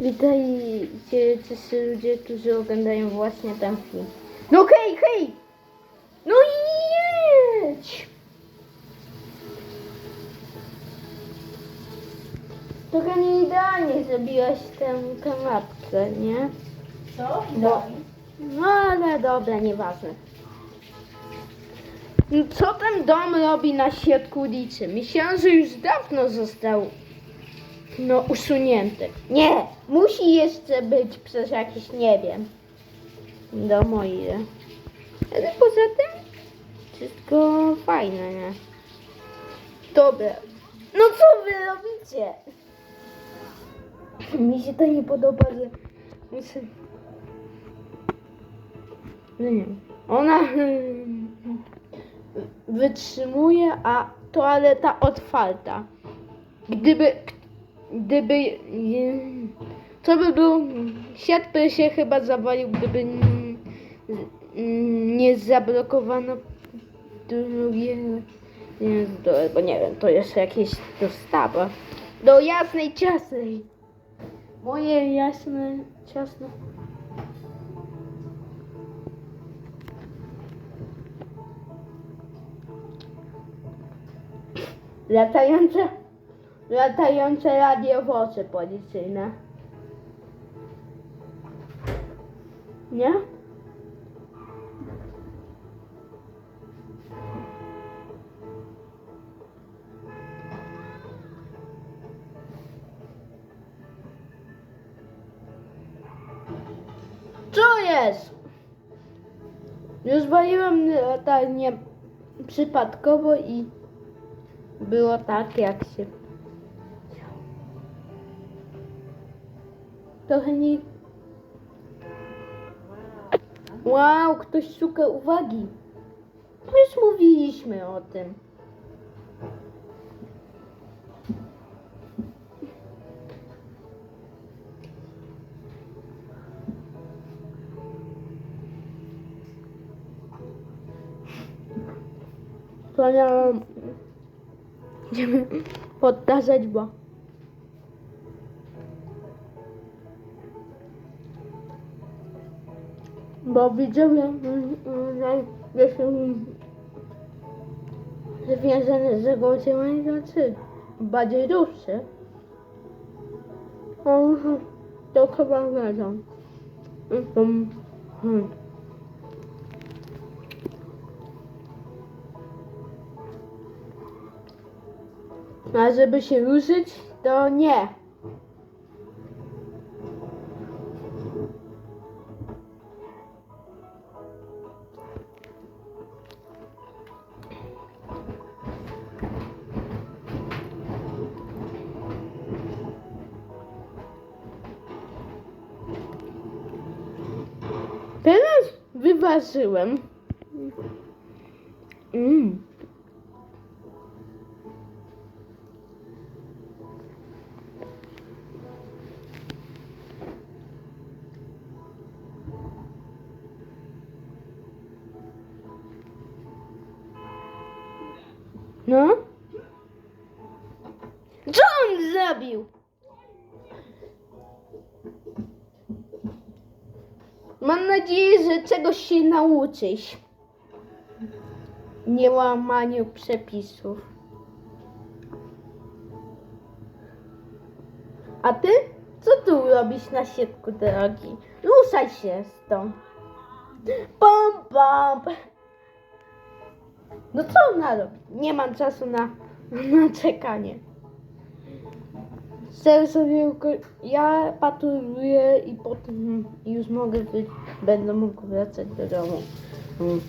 Witajcie wszyscy ludzie, którzy oglądają właśnie ten film. No hej, hej! No jedź! Trochę nie idealnie zrobiłaś tę kanapkę, nie? Co? Bo... No ale dobra, nieważne. No, Co ten dom robi na środku ulicy? Myślałam, że już dawno został no usunięty. Nie, musi jeszcze być przez jakieś, nie wiem, do moje. Ale poza tym wszystko fajne, nie? Dobra. No co wy robicie? Mi się to nie podoba, że. No nie. Ona wytrzymuje, a toaleta otwarta. Gdyby, gdyby, to by był, świat by się chyba zawalił, gdyby nie zablokowano drugiego, nie, do, bo nie wiem, to jest jakieś dostawa do jasnej ciasnej. Moje jasne, ciasne. Latające, latające radiowozy policyjne. Nie? Co jest? Już waliłem latarnię przypadkowo i było tak, jak się. Trochę nie. Wow, ktoś szuka uwagi. Już mówiliśmy o tym. Planowałam Będziemy poddarzać, bo bo widzowie mm, mm, jestem związane z głosem znaczy bardziej dłuższy. To chyba wiedzą. Mm, hmm. A żeby się ruszyć, to nie. Teraz wyważyłem. Mm. No? Co on zrobił? Mam nadzieję, że czegoś się nauczysz. Nie łamaniu przepisów. A ty? Co tu robisz na środku drogi? Ruszaj się stąd. Pam, pam. No co ona robi? Nie mam czasu na, na czekanie. Chcę sobie ja patroluję i potem już mogę wy- będę mógł wracać do domu. Mm.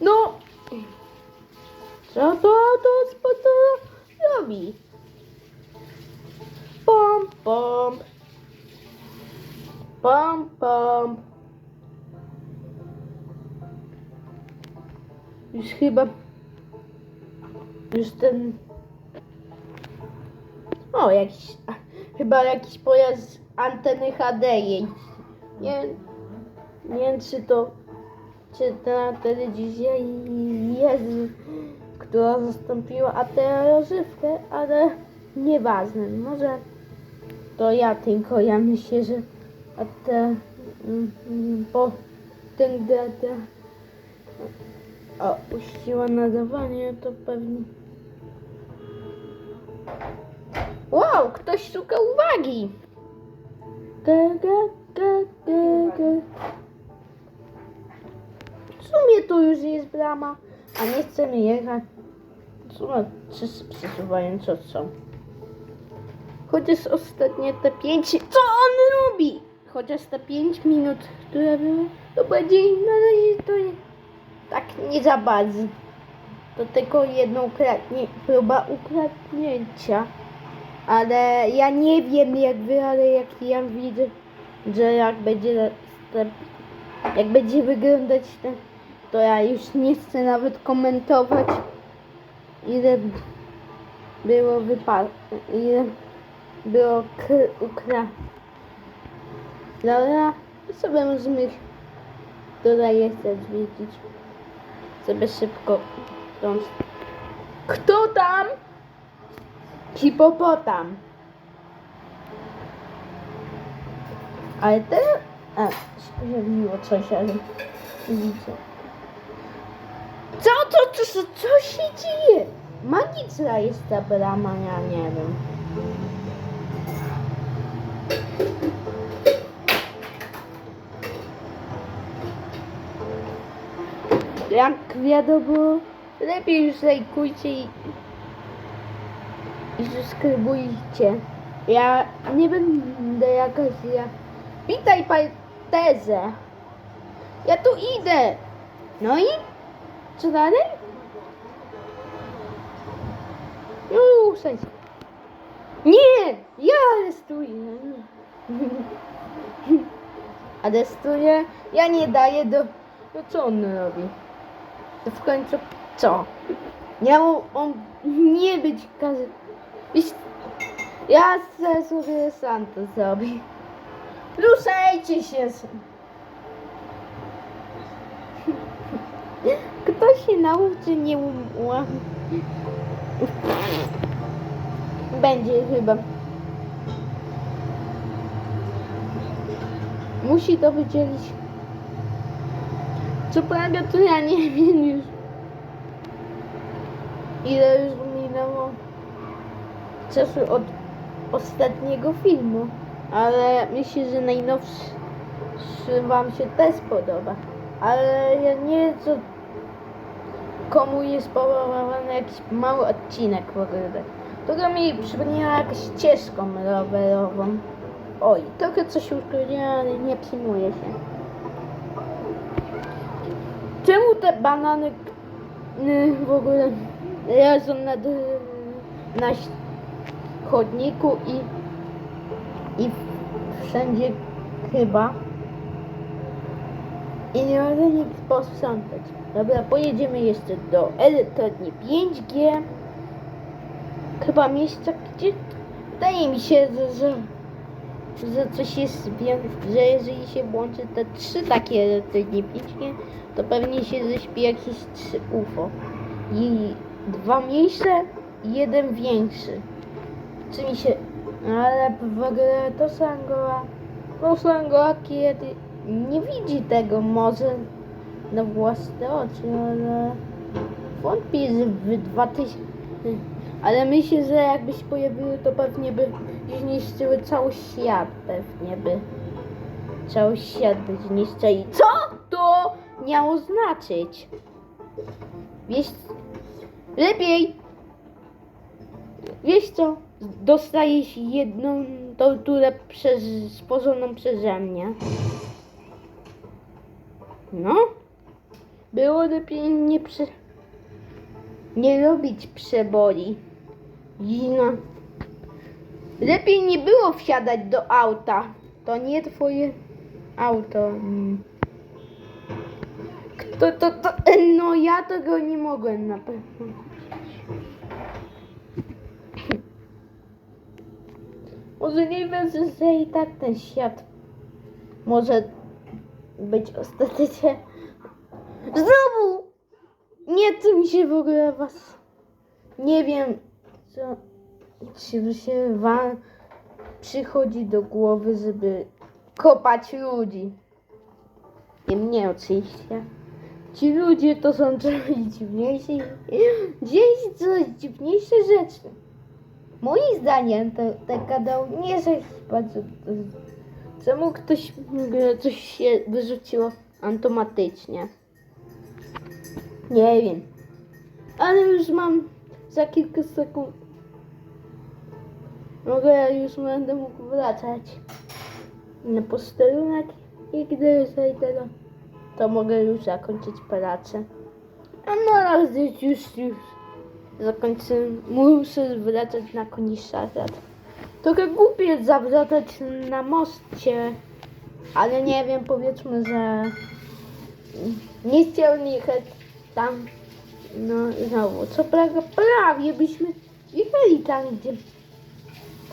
No! Co to to to robi? Pom, pom. Pom, pom. Już chyba. Już ten. O, jakiś. a, Chyba jakiś pojazd anteny HD. Nie, nie wiem, czy to. Czy ta telewizja jest. która zastąpiła aterożywkę, ale nieważne. Może to ja tylko, ja myślę, że ate... mm, mm, bo ten data o, puściła nadawanie, to pewnie... Wow, ktoś szuka uwagi! Ge, ge, ge, ge, ge. W sumie tu już jest brama, a nie chcemy jechać. W sumie wszyscy przesuwają co są. Chociaż ostatnie te pięć... Co on robi? Chociaż te pięć minut, które były, to będzie na razie to nie... Tak nie za bardzo. To tylko jedno ukradnie, próba ukradnięcia. Ale ja nie wiem jak wy, ale jak ja widzę, że jak będzie jak będzie wyglądać ten, to ja już nie chcę nawet komentować ile było wypad, ile było ukra. Dobra, sobie możemy tutaj jeszcze zwiedzić. Sobie szybko dąż. Kto tam? Hipopotam. Ale teraz... A, pojawiło coś, ale widzę. Co to, co, co, co się dzieje? Magiczna jest ta brama, ja nie wiem. Jak wiadomo, lepiej już lajkujcie i, i subskrybujcie. Ja nie będę jakaś ja. Witaj Paltezę. Ja tu idę. No i? Co dalej? No ruszaj się. Nie! Ja aresztuję. Aresztuję? Ja nie daję do... No co on robi? To w końcu co? Miał on nie być kazy... Ja sobie sam to zrobić. Ruszajcie się! Kto się nauczy nie umła? Będzie chyba. Musi to wydzielić. Co prawda to ja nie wiem już. Ile już minęło czasu od ostatniego filmu. Ale myślę, że najnowszy wam się też podoba. Ale ja nie wiem co komu jest spodobany jakiś mały odcinek w ogóle. Trochę mi przypomniała jakąś ścieżką rowerową. Oj, trochę coś uszkodziłem, ale nie przyjmuję się. Czemu te banany y, w ogóle leżą na, na ś- chodniku i, i wszędzie chyba i nie może nikt posprzątać. Dobra, pojedziemy jeszcze do elektrowni 5G. Chyba miejsca, gdzie wydaje mi się, że, że, coś jest, że jeżeli się włączy te trzy takie 5G, to pewnie się ześpi jakieś trzy UFO. I dwa mniejsze jeden większy. Czy mi się... Ale w ogóle to Sangoa... To Sangoa kiedy nie widzi tego może na własne oczy, ale wątpię, że w 2000... Ale myślę, że jakby się pojawiły, to pewnie by zniszczyły cały świat, pewnie by. Cały świat by zniszczyli. Co to miało znaczyć? Wiesz, lepiej Wiesz co? Dostajesz jedną torturę przez, stworzoną przeze mnie. No. Było lepiej nie prze... Nie robić przeboli. Zina. Lepiej nie było wsiadać do auta. To nie twoje auto. Kto to, to... No ja tego nie mogłem na pewno. Możliwe, że, że i tak ten świat może być ostatecznie. Znowu! Nie chce mi się w ogóle was nie wiem, co czy się wam przychodzi do głowy, żeby kopać ludzi. Nie mnie oczywiście. Ci ludzie to są coraz dziwniejsi. Się coraz dziwniejsze rzeczy. Moim zdaniem to, ten kanał nie jest bardzo... Czemu ktoś e, coś się wyrzuciło automatycznie? Nie wiem. Ale już mam za kilka sekund. Mogę już będę mógł wracać na posterunek i gdy zejdę do, to mogę już zakończyć pracę. A na razie już już zakończę. Muszę wracać na komisariat. Trochę głupie zawracać na moście, ale nie wiem, powiedzmy, że nie chciał jechać tam. No znowu, co prawda prawie byśmy jechali tam, gdzie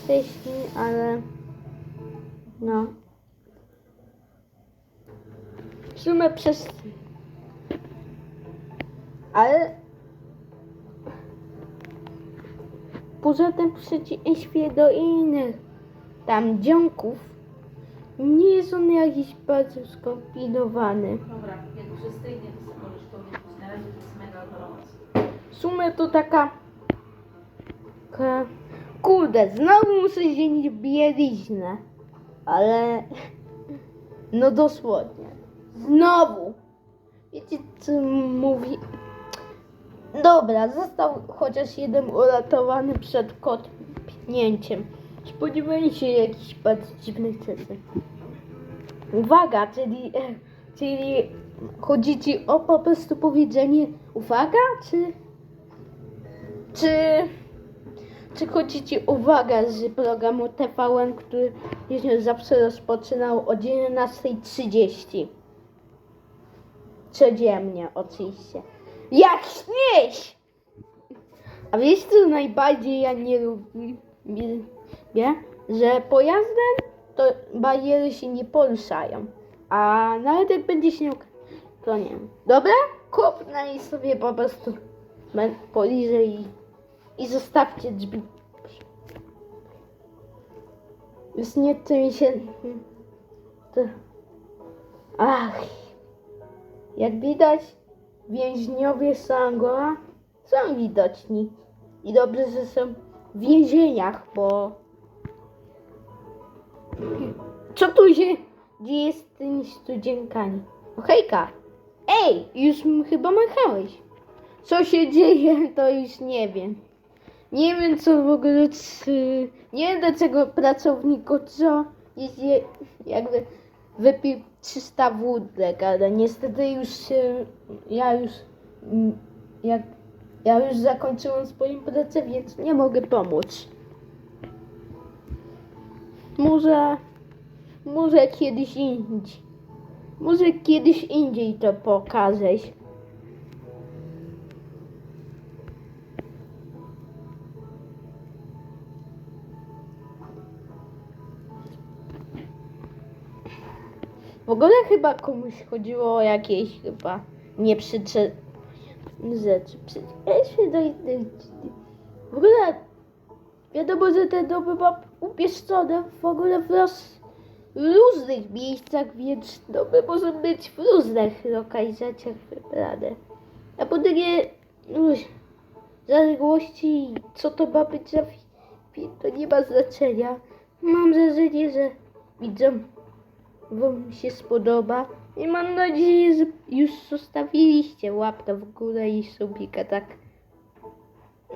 wcześniej, ale no. W sumie przez... Ale... Poza tym w przeciwieństwie do innych tam dziąków nie jest on jakiś bardzo skombinowany. Dobra, jak już stygnie, to sobie możesz powiedzieć. Na razie to jest mega gorąco. W sumie to taka... taka... Kurde, znowu muszę zmienić bieliznę. Ale... No dosłownie. Znowu. Wiecie co mówi? Dobra, został chociaż jeden uratowany przed kotnięciem. Spodziewałem się jakichś bardzo dziwnych rzeczy. Uwaga, czyli, czyli chodzi ci o po prostu powiedzenie uwaga, czy czy czy chodzi ci uwaga z programu TVN, który się zawsze rozpoczynał o 11.30 codziennie oczywiście. Jak śmieć a wiesz co najbardziej ja nie lubię? Że pojazdem to bariery się nie poruszają. A nawet jak będzie śnieg to nie wiem. Dobra? Kopnę i sobie po prostu poliżę i zostawcie drzwi. Już nie chce mi się... To... Ach. Jak widać, więźniowie Sangoa są widoczni. I dobrze, że są w więzieniach, bo... Co tu się dzieje z tymi studzienkami? Hejka! Ej, już chyba machałeś. Co się dzieje, to już nie wiem. Nie wiem co w ogóle, czy... Nie wiem dlaczego pracowniku co jest je, jakby wypił 300 wódek, ale niestety już się, ja już, mm, jak, ja już zakończyłam swoją pracę, więc nie mogę pomóc. Może, może kiedyś indziej, może kiedyś indziej to pokażesz. Ogóle chyba komuś chodziło o jakieś chyba nieprzycze rzeczy. Przecież do innych. W ogóle wiadomo, że te domy mam umieszczone w ogóle w roz, różnych miejscach, więc domy może być w różnych lokalizacjach wybrane. A po drugie, zaległości, co to ma być za to nie ma znaczenia. Mam wrażenie, że widzą Wam się spodoba i mam nadzieję, że już zostawiliście łapkę w górę i subika, tak.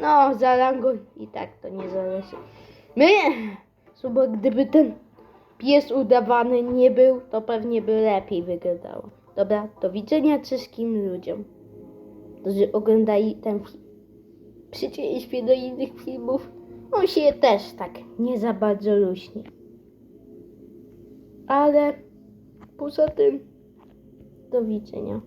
No, za rango i tak to nie zależy. My, subo, gdyby ten pies udawany nie był, to pewnie by lepiej wyglądało. Dobra, do widzenia wszystkim ludziom, którzy oglądali ten film. Przeciwieństwie do innych filmów, on się też tak nie za bardzo luźni. Ale poza tym, do widzenia.